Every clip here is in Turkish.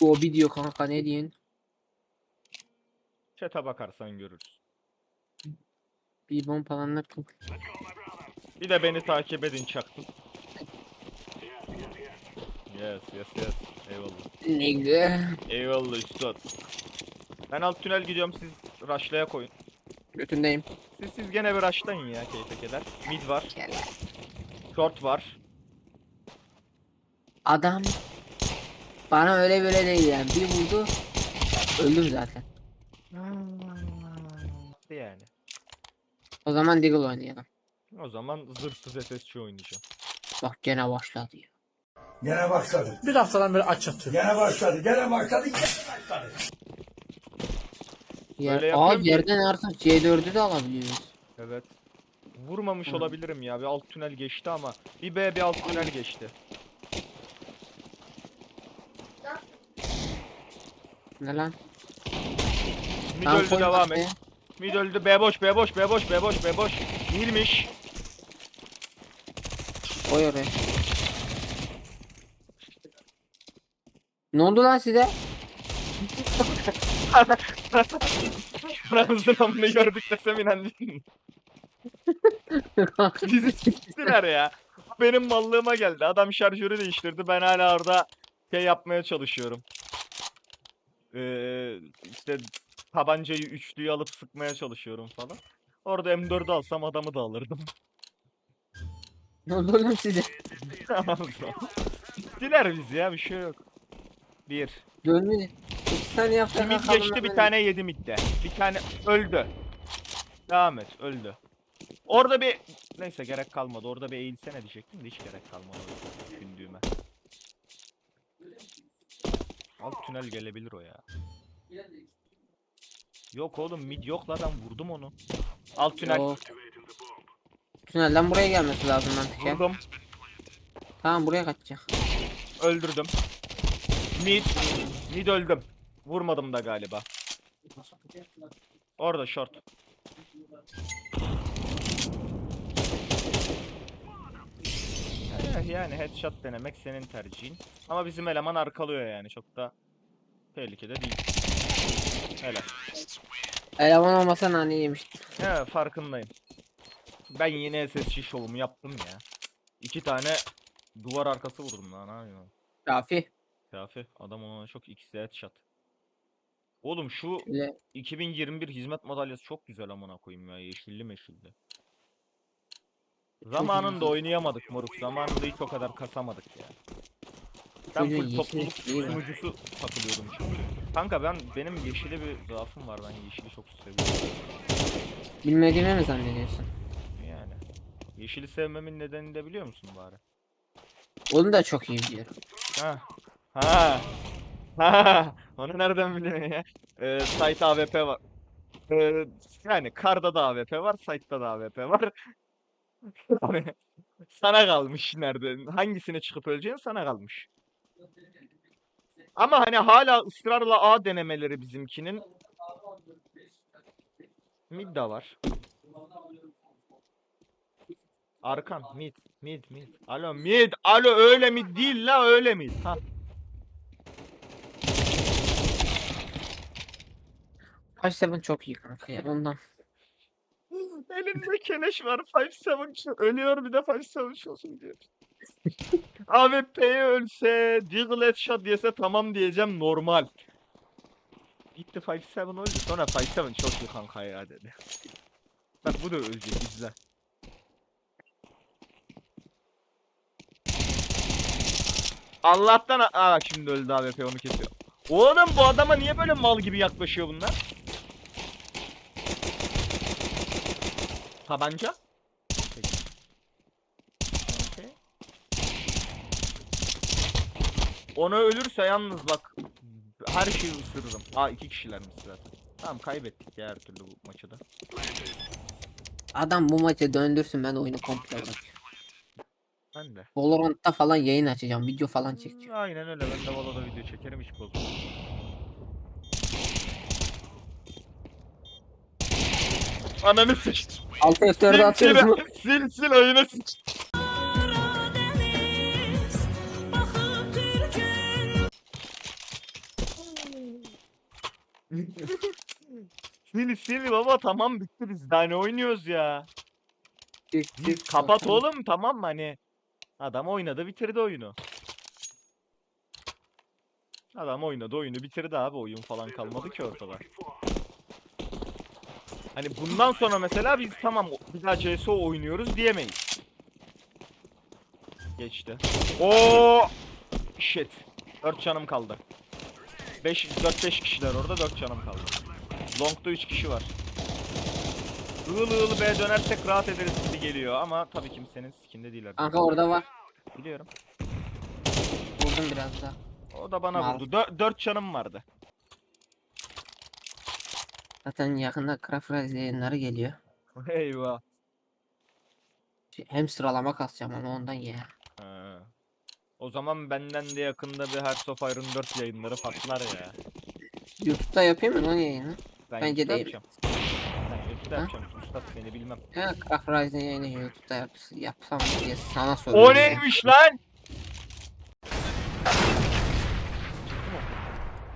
Gobi diyor kanka ne diyorsun? Chat'e bakarsan görürsün. Bir bomb falanlar çok. Bir de beni takip edin çaktım. Yes yes yes. Eyvallah. Ne güzel. Eyvallah üstad. Ben alt tünel gidiyorum siz rushlaya koyun. Götündeyim. Siz siz gene bir rushlayın ya keyfe keder. Mid var. Gel. Short var. Adam bana öyle böyle değil yani. Bir vurdu. Öldüm zaten. Yani. O zaman Deagle oynayalım. O zaman zırhsız SSC oynayacağım. Bak gene başladı ya. Gene başladı. Bir haftadan beri aç yatıyorum. Gene başladı. Gene başladı. Gene başladı. Yer, Böyle Aa yapıyorum ki- yerden artık C4'ü de alabiliyoruz. Evet. Vurmamış Hı. olabilirim ya. Bir alt tünel geçti ama. Bir B bir alt tünel geçti. Ne lan? Mid Tamam, öldü devam et. Mid öldü. B boş B boş B boş B boş B boş. Değilmiş. Koy oraya. Ne oldu lan size? Şuramızın amını gördük desem inandın. Bizi siktiler ya. Benim mallığıma geldi. Adam şarjörü değiştirdi. Ben hala orada şey yapmaya çalışıyorum. Ee, işte tabancayı üçlüyü alıp sıkmaya çalışıyorum falan. Orada M4'ü alsam adamı da alırdım. lan size? Siktiler bizi ya bir şey yok. Bir. Dönmedi. İki saniye yaptı. Bir mid geçti bir tane yedi midde. Bir tane öldü. Devam et öldü. Orada bir neyse gerek kalmadı. Orada bir eğilsene diyecektim de hiç gerek kalmadı öyle düşündüğüme. Alt tünel gelebilir o ya. Yok oğlum mid yok la ben vurdum onu. Alt tünel Yok. Tünelden buraya gelmesi lazım mantık ya. vurdum. Tamam buraya kaçacak. Öldürdüm. Mid. Mid öldüm. Vurmadım da galiba. Orada short. Eh, yani headshot denemek senin tercihin. Ama bizim eleman arkalıyor yani çok da tehlikede değil. Hele. Eleman olmasa nane yemiştim. He farkındayım. Ben yine SSC şovumu yaptım ya. İki tane duvar arkası vurdum lan ha. Kafi. Kafi. Adam ona çok ikisi headshot. Oğlum şu Öyle 2021 hizmet madalyası çok güzel amına koyayım ya. Yeşilli meşilli. Zamanında oynayamadık moruk. Zamanında hiç o kadar kasamadık ya. Ben Çocuğun full yeşili topluluk değil mi? sunucusu takılıyordum. Kanka ben benim yeşili bir zaafım var. Ben yeşili çok seviyorum. bilmediğimi mi zannediyorsun? Yani. Yeşili sevmemin nedenini de biliyor musun bari? Onu da çok iyi biliyorum. Ha. Ha. Ha. Onu nereden biliyorsun ya? Ee, site AWP var. Ee, yani karda da AWP var, site'da da AWP var. Sana kalmış nerede? Hangisine çıkıp öleceğin sana kalmış. Ama hani hala ısrarla A denemeleri bizimkinin. Mid de var. Arkan mid mid mid. Alo mid. Alo öyle mid değil la öyle mid. Ha. Kaç seven çok iyi kanka ya ondan. Elinde keleş var. 5-7 ölüyor bir de 5-7 olsun diyor. AWP'ye ölse, Deagle headshot diyese tamam diyeceğim normal. Gitti 5-7 öldü sonra 5-7 çok iyi kanka ya dedi. Bak bu da ölecek izle. Allah'tan aa şimdi öldü AWP onu kesiyor. Oğlum bu adama niye böyle mal gibi yaklaşıyor bunlar? Tabanca? Peki. Okey. Onu ölürse yalnız bak her şeyi ısırırım. Aa iki kişilermiş zaten. Tamam kaybettik ya her türlü bu maçı da. Adam bu maçı döndürsün ben oyunu komple bırakıyorum. Ben de. Valorant'ta falan yayın açacağım. Video falan çekeceğim. Aynen öyle ben de Valo'da video çekerim hiç bozulmaz. Ananı sıç. Altı F4'e Sil, atıyoruz mu? sil, sil, oyunu. Sil sil baba tamam bitti biz daha ne oynuyoruz ya. Çık, çık, Kapat oğlum tamam mı hani. Adam oynadı bitirdi oyunu. Adam oynadı oyunu bitirdi abi oyun falan kalmadı ki ortada. Hani bundan sonra mesela biz tamam bir daha CSO oynuyoruz diyemeyiz. Geçti. Oo shit. 4 canım kaldı. 5 4 5 kişiler orada 4 canım kaldı. Long'da 3 kişi var. Iğıl ığıl B dönersek rahat ederiz gibi geliyor ama tabii kimsenin sikinde değil artık. Kanka orada var. Biliyorum. Vurdum biraz daha. O da bana Mal. vurdu. 4 canım vardı. Zaten yakında Craft yayınları geliyor. Eyvah. Şey, Hem sıralama kasacağım ama ondan ya. Ha. O zaman benden de yakında bir Hearts of Iron 4 yayınları patlar ya. YouTube'da yapayım mı lan yayını? Ben Bence değil. yapacağım. Ben YouTube'da Ha? yapacağım. Üstad seni bilmem. Ya Craft yayını YouTube'da yap yapsam diye sana soruyorum. O ya. neymiş lan?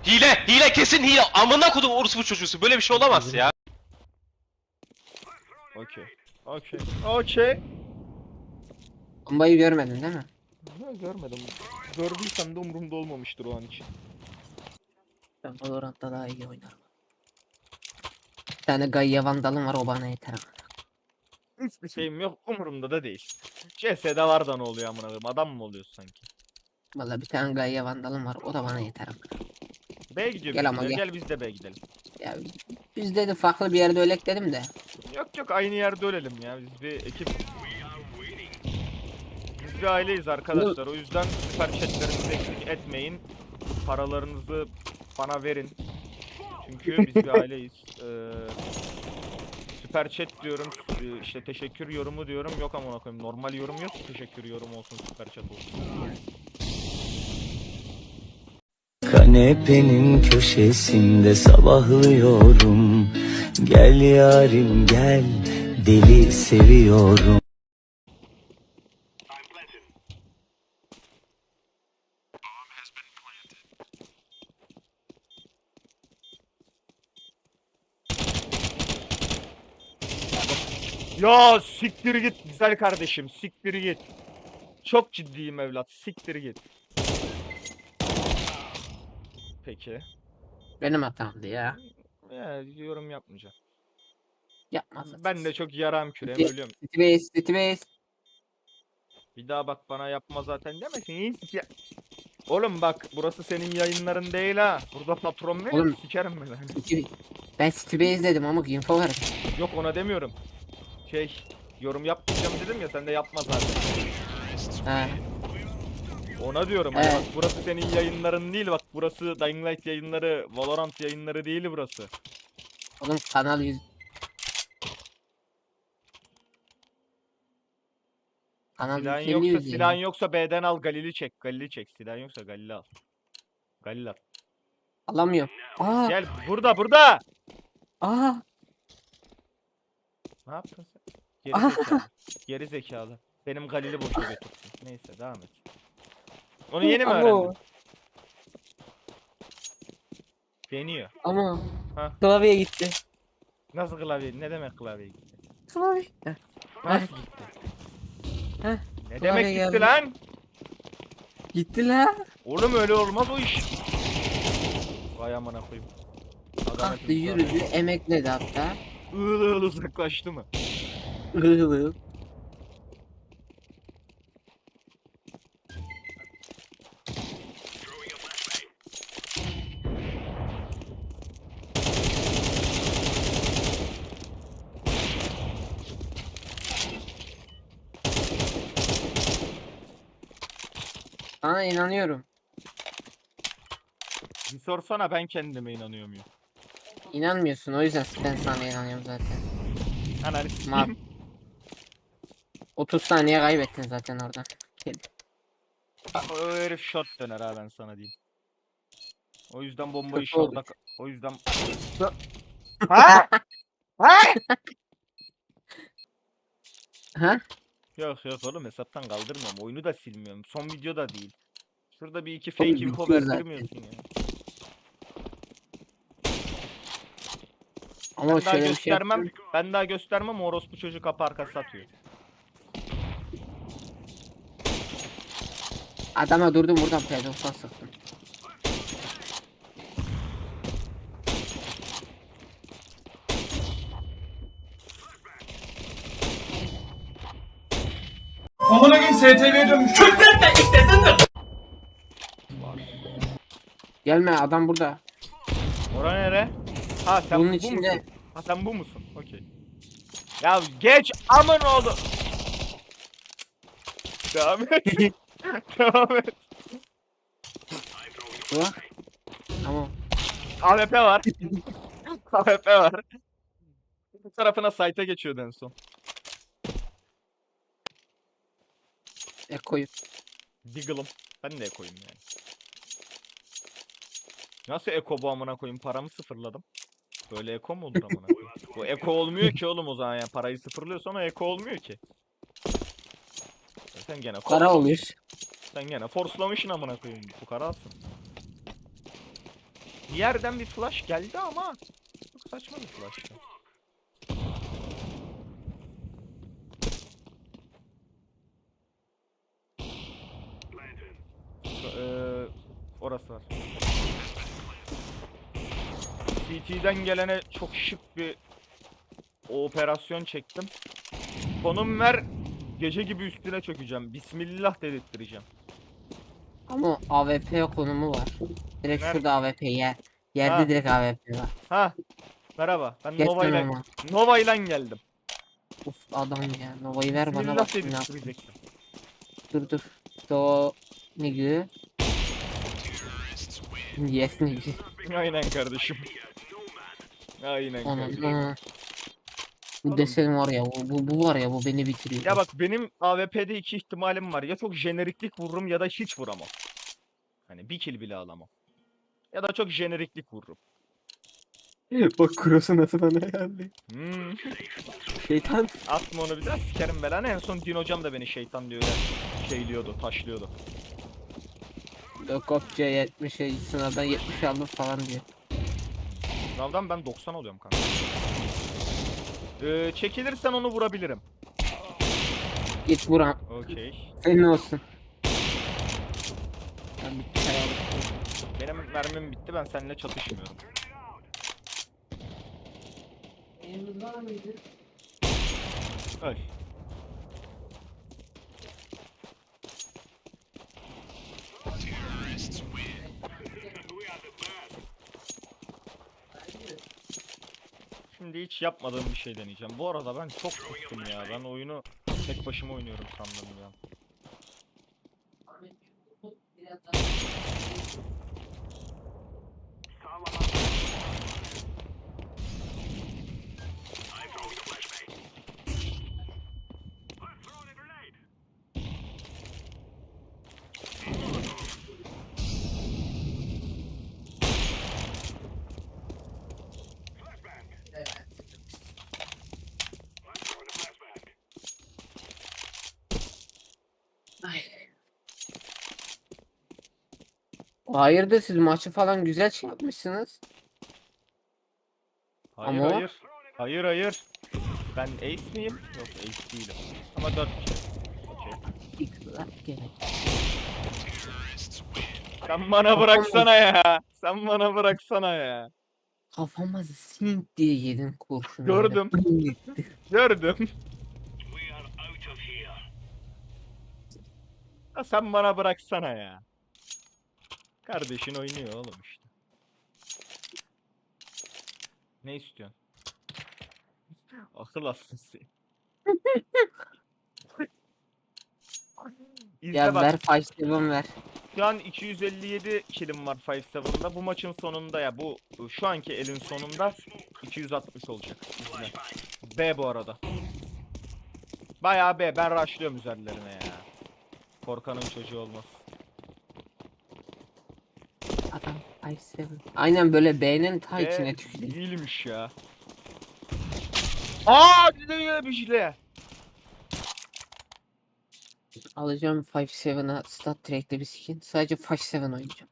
Hile, hile kesin hile. Amına kodum orospu çocuğusu. Böyle bir şey olamaz ya. Okey. Okey. Okey. Bombayı görmedin değil mi? Ya görmedim. Gördüysem de umurumda olmamıştır o an için. Ben Valorant'ta daha iyi oynarım. Bir tane Gaia Vandal'ım var o bana yeter ama. Hiçbir şeyim yok. Umurumda da değil. CS'de var da ne oluyor amına koyayım? Adam mı oluyorsun sanki? Valla bir tane Gaia Vandal'ım var o da bana yeter ama. B gidiyor Gel ama gel. Gel biz de B gidelim. Ya biz dedi farklı bir yerde ölek dedim de. Yok yok aynı yerde ölelim ya. Biz bir ekip. Biz bir aileyiz arkadaşlar. O yüzden süper chatlerinizi eksik etmeyin. Paralarınızı bana verin. Çünkü biz bir aileyiz. Ee, süper chat diyorum. ee, işte teşekkür yorumu diyorum. Yok amına koyayım. Normal yorum yok. Teşekkür yorumu olsun. Süper chat olsun. Kanepenin köşesinde sabahlıyorum Gel yarim gel deli seviyorum Ya siktir git güzel kardeşim. Siktir git. Çok ciddiyim evlat. Siktir git. Peki. Benim hatamdı ya. Ya, yorum yapmayacağım. Yapmaz. Ben de çok yaram kürem ölüyorum. Citybase, Citybase. Bir daha bak bana yapma zaten demesin. Oğlum bak burası senin yayınların değil ha. Burada patron benim. Oğlum. Sikerim ben. Ben Citybase dedim ama info verdim. Yok ona demiyorum. Şey yorum yapmayacağım dedim ya sen de yapma zaten. Ha. Ona diyorum hani Evet. bak burası senin yayınların değil bak burası Dying Light yayınları, Valorant yayınları değil burası. Oğlum kanal yüz... Kanal Silahın 150 yoksa yüz silahın yani. yoksa B'den al Galil'i çek. Galil'i çek. Silahın yoksa Galil'i al. Galil al. Alamıyorum. Aa, Gel burada burada. aa. Ne yaptın sen? Geri Aha. zekalı. Geri zekalı. Benim Galil'i boşa götürdün. Neyse devam et. Onu yeni mi Ama- öğrendin? Deniyor. Ama Ha. klavye gitti. Nasıl klavye? Ne demek klavye gitti? Klavye. Heh. Nasıl gitti? Heh, Ne demek gitti geldi. lan? Gitti la. Oğlum öyle olmaz o iş. Vay amına koyayım. Adam Kalktı yürüdü emekledi hatta. Iğıl ığıl uzaklaştı mı? Iğıl. İnanıyorum. Bir sorsana ben kendime inanıyor muyum? İnanmıyorsun o yüzden ben sana inanıyorum zaten. Ananı Ma sikeyim. 30 saniye kaybettin zaten oradan. O herif shot döner ha ben sana diyeyim. O yüzden bombayı Kötü oldu. şorda... O yüzden... ha? Ha? Ha? Yok yok oğlum hesaptan kaldırmıyorum. Oyunu da silmiyorum. Son video da değil. Şurada bir iki fake info bitiyor zaten. verdirmiyorsun ya. Ama Ben daha şöyle bir şey göstermem. yapıyorum. ben daha göstermem. Orospu çocuğu kapı arkası atıyor. Adama durdum buradan pedofan sıktım. Amına koyayım STV'ye dönmüş. Gelme adam burada. Ora nere? Ha sen Bunun bu içinde. musun? Ha sen bu musun? Okey. Ya geç amın oldu. Devam et. Devam et. Bak. Tamam. AWP var. AWP var. Bu tarafına site'e geçiyordu en son. Eko'yu. Diggle'ım. Ben de ekoyum yani. Nasıl eko bu amına koyayım? Paramı sıfırladım. Böyle eko mu olur amına koyayım? Bu eko olmuyor ki oğlum o zaman yani parayı sıfırlıyorsan o eko olmuyor ki. Sen gene Kara oluyor. Sen gene forslamışsın amına koyayım. Bu karalsın. Bir yerden bir flash geldi ama çok saçma bir flash'tı. CT'den gelene çok şık bir operasyon çektim. Konum ver, gece gibi üstüne çökeceğim. Bismillah dedirttireceğim. Ama AWP konumu var. Direkt Nerede? şurada AWP yer. Yerde Ha. direkt AWP var. Ha. Merhaba. Ben Nova Geçmem ile ama. Nova ile geldim. Uf adam ya. Nova'yı ver bana Bismillah bak. Ne yap- dedirttirecektim. Dur dur. Do nigga. Yes nigga. Aynen kardeşim. Aynen. Onun. Bu Oğlum. desen var ya bu, bu, bu var ya bu beni bitiriyor. Ya bak benim AWP'de iki ihtimalim var. Ya çok jeneriklik vururum ya da hiç vuramam. Hani bir kill bile alamam. Ya da çok jeneriklik vururum. bak kurosu nasıl bana geldi. Hmm. Şeytan. Atma onu bir daha sikerim belanı. En son Din hocam da beni şeytan diyor öyle şeyliyordu, taşlıyordu. Kopça 70'e sınavdan 70 aldım falan diyor. Sınavdan ben 90 oluyorum kanka. Ee, çekilirsen onu vurabilirim. Git buran. Okey. Senin olsun. Ben çay alıp Benim mermim bitti ben seninle çatışmıyorum. Öl. Şimdi hiç yapmadığım bir şey deneyeceğim. Bu arada ben çok kustum ya. Ben oyunu tek başıma oynuyorum sandım ya. Hayırdır siz maçı falan güzel şey yapmışsınız. Hayır Ama- hayır. Hayır hayır. Ben ace miyim? Yok ace değilim. Ama 4 kişi. Okey. İkrar gerek. Sen bana bıraksana ya. Sen bana bıraksana ya. Kafama sink diye yedim kurşunu. Gördüm. Gördüm. Ya sen bana bıraksana ya. Kardeşin oynuyor oğlum işte. Ne istiyorsun? Akıl hastası. İzle ya bak. ver 5-7 ver. Şu an 257 kilim var 5-7'da. Bu maçın sonunda ya bu şu anki elin sonunda 260 olacak. İzle. B bu arada. Bayağı B. Ben rushlıyorum üzerlerine ya. Korkanın çocuğu olmaz. Adam 5-7. Aynen böyle B'nin ta B içine tükürüyor. değilmiş ya. Aa gidiyor bir şey. Alacağım 5-7'a stat track'te bir skin. Sadece 5-7 oynayacağım.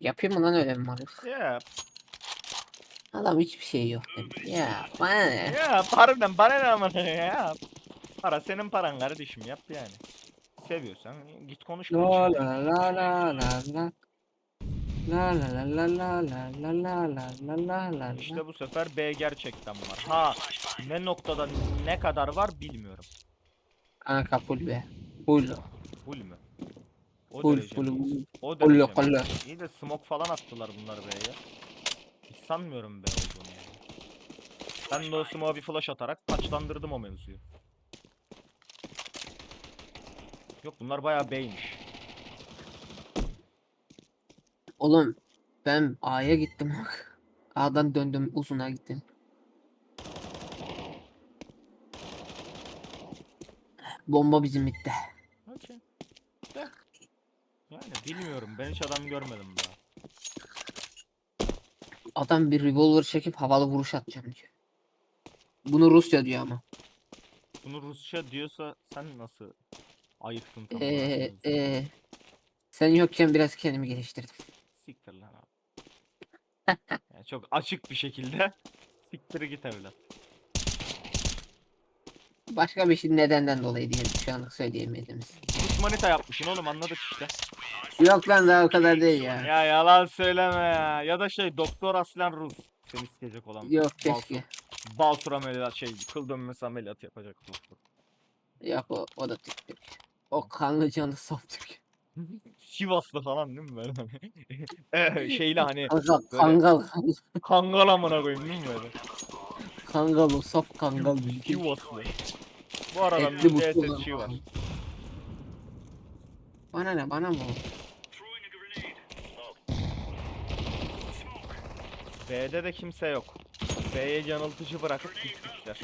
Yapayım mı lan öyle mi Marius? Ya Adam hiçbir şey yok dedi. Ya bana ne? Ya paradan bana ne amına ya. Para senin paran kardeşim yap yani. Seviyorsan git konuş. La kardeşim. la la la la la. La la la la la la la la la la la la İşte bu sefer B gerçekten var. Ha ne noktada ne kadar var bilmiyorum. Kanka full be. Full. Full mü? O Full derece full. full. O Full derece mi? full. İyi de smoke falan attılar bunlar B'ye. Hiç sanmıyorum B olduğunu yani. Ben de o smoke'a bir flash atarak taçlandırdım o mevzuyu. Yok bunlar bayağı B'ymiş. Oğlum ben A'ya gittim bak. A'dan döndüm uzuna gittim. Bomba bizim bitti. Okey. De. Yani bilmiyorum. Ben hiç adam görmedim daha. Adam bir revolver çekip havalı vuruş atacağım diyor. Bunu Rusya diyor ama. Bunu Rusça diyorsa sen nasıl ayıktın tam Eee olarak Rus'u? eee sen yokken biraz kendimi geliştirdim. Siktir lan abi. Yani çok açık bir şekilde siktir git evlat. Başka bir şey nedenden dolayı diyelim şu anlık söyleyemediğimiz. Rus manita yapmışsın oğlum anladık işte. Yok lan daha o kadar değil ya. Ya yalan söyleme ya. Ya da şey Doktor Aslan Rus. Seni isteyecek olan. Yok keşke. Balsur ameliyat şey kıl dönmesi ameliyat yapacak doktor. Yok o, o da Türk. O kanlı canlı saf Türk. Sivaslı falan değil mi böyle? Ee, şeyle hani Kangal, böyle- kangal, kangal amına koyayım değil mi böyle? kangal o saf kangal. Sivaslı. Bu arada Etli bir butlu olan DSS'çi var. adam. Bana ne bana mı? B'de de kimse yok. B'ye yanıltıcı bırakıp gitmişler.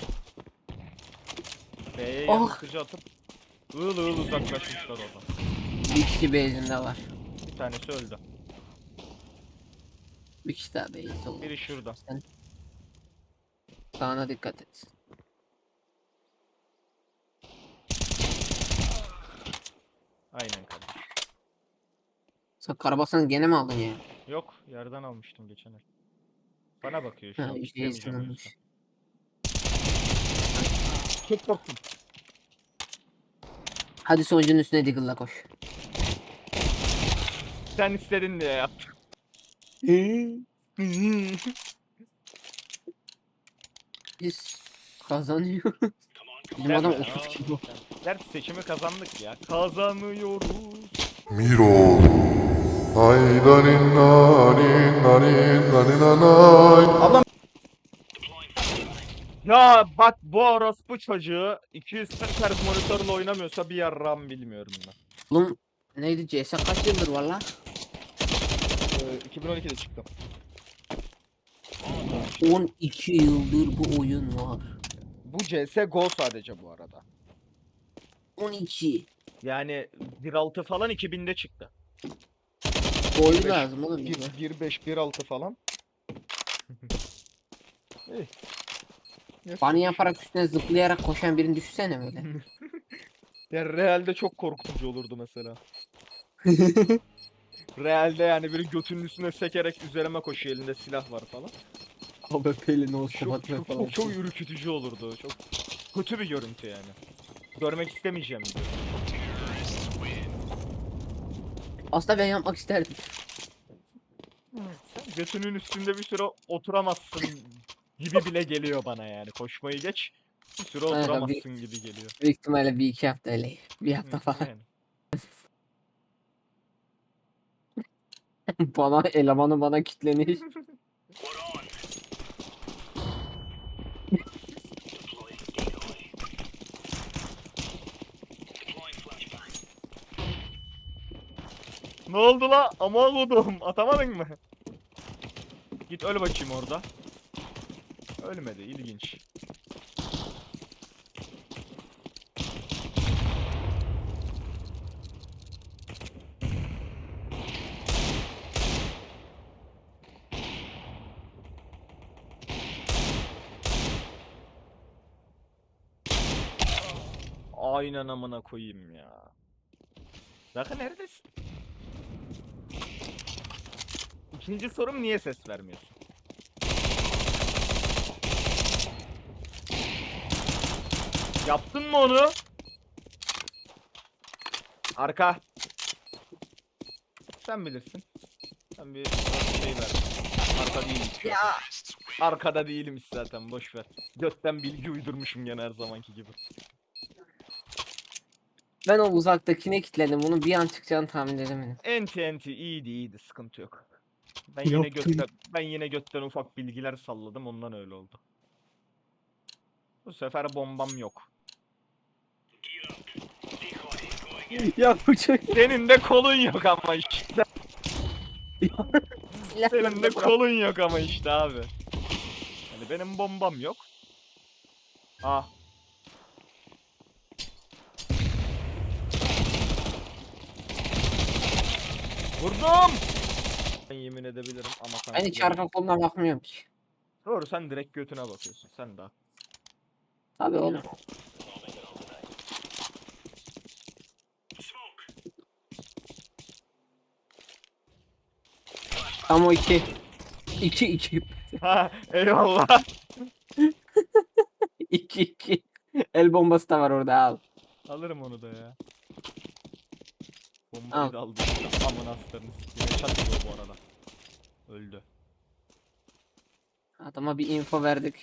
B'ye Oh. yanıltıcı atıp ığıl ığıl uzaklaşmışlar oradan. Bir kişi base'inde var. Bir tanesi öldü. Bir kişi daha base olur. Biri şurada. Sen sağına dikkat et. Aynen kardeşim. Sen karabasanı gene mi aldın ya? Yok yerden almıştım geçen el. Bana bakıyor şu Ha an. işte istemeyeceğim o. Çok korktum. Hadi sonucun üstüne Diggle'la koş. Sen istedin diye yaptım. Biz kazanıyoruz. Bizim adam ya. 30 kilo. Gerçi seçimi kazandık ya. Kazanıyoruz. Miro. Ay danin nanin nanin nanin nanay. Ya bak bu orospu çocuğu 240 Hz monitörle oynamıyorsa bir yarram bilmiyorum ben. Oğlum neydi CS kaç yıldır var lan? Ee, 2012'de çıktım. 12 yıldır bu oyun var. Bu CSGO sadece bu arada. 12. Yani 1.6 falan 2000'de çıktı. Boyu lazım oğlum bize. 1.5 1.6 falan. İyi. Bani yaparak üstüne zıplayarak koşan birini düşünsene böyle. Ya realde çok korkutucu olurdu mesela. Realde yani biri götünün üstüne sekerek üzerime koşuyor elinde silah var falan. AWP'li no Çok çok, çok, çok ürkütücü olurdu. Çok kötü bir görüntü yani. Görmek istemeyeceğim bir görüntü. Aslında ben yapmak isterdim. Sen götünün üstünde bir süre oturamazsın gibi bile geliyor bana yani. Koşmayı geç. Bir süre Aynen, oturamazsın gibi geliyor. Büyük ihtimalle bir iki hafta öyle. Bir hafta falan. yani. bana elemanı bana kitleniş. Ne oldu la? Aman kodum. Atamadın mı? Git öl bakayım orada. Ölmedi. ilginç. Aynen amına koyayım ya. Zaka neredesin? İkinci sorum niye ses vermiyorsun? Yaptın mı onu? Arka. Sen bilirsin. Sen bir şey ver. Arka değilmiş. Ya. Arkada değilim zaten boş ver. Götten bilgi uydurmuşum gene her zamanki gibi. Ben o uzaktakine kilitledim. Bunu bir an çıkacağını tahmin edemedim. Enti enti iyiydi iyiydi sıkıntı yok. Ben yine Yoktu. götten ben yine götten ufak bilgiler salladım ondan öyle oldu. Bu sefer bombam yok. Ya bu çok... Senin de kolun yok ama işte. Senin de kolun yok ama işte abi. Yani benim bombam yok. Ah. Vurdum. Ben yemin edebilirim ama Ben sanki hiç arka koluna bakmıyorum ki. Doğru sen direkt götüne bakıyorsun. Sen de. Tabii oğlum. Tam o iki. İki iki. Ha eyvallah. İki iki. El bombası da var orada al. Alırım onu da ya. Bombayı Al. da aldım. Aman aslanım. Yiyor bu arada. Öldü. Adama bir info verdik.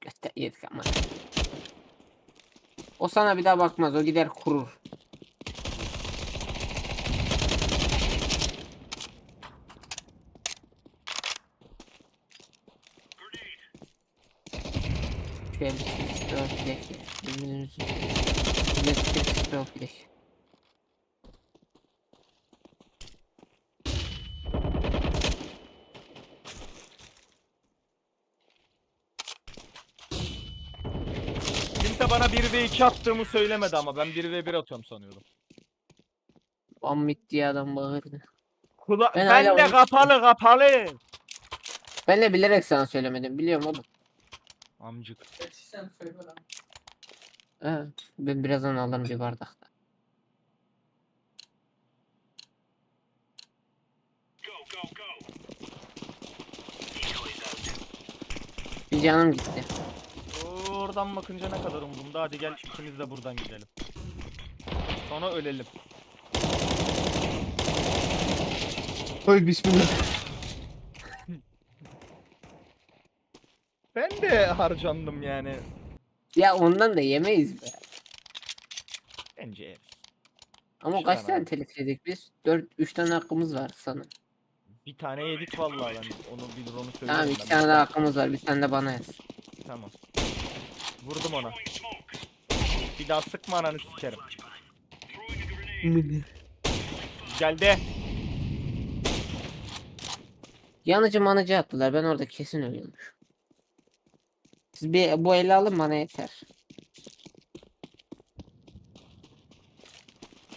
Göster yedik ama. O sana bir daha bakmaz. O gider kurur. Kimse bana 1v2 attığımı söylemedi ama ben 1v1 atıyorum sanıyordum. Ammit diye adam bağırdı. Kula Ben ben, de kapalı kapalı. Ben de bilerek sana söylemedim. Biliyorum oğlum. Amcık. Evet. Ben birazdan alırım bir bardak. da. Bir canım gitti. Oradan bakınca ne kadar umurumda. Hadi gel ikimiz de buradan gidelim. Sonra ölelim. Öl bismillah. Ben de harcandım yani. Ya ondan da yemeyiz be. Bence yeriz. Ama Üç kaç tane tane abi. telif yedik biz? 4 3 tane hakkımız var sanırım. Bir tane yedik vallahi ben onu bir onu söyleyeyim. Tamam ben. 2 tane daha hakkımız var. Bir tane de bana yaz. Tamam. Vurdum ona. Bir daha sıkma ananı sikerim. Geldi. Yanıcı manıcı attılar. Ben orada kesin ölüyormuş. Siz bir bu eli alın bana yeter.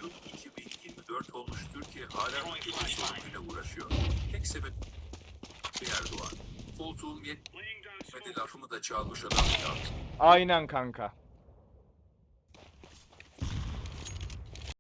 Yıl 2024 olmuş Türkiye hala sorunuyla uğraşıyor. Tek sebep Erdoğan. Koltuğum yetmedi lafımı da çalmış adam. Aynen kanka.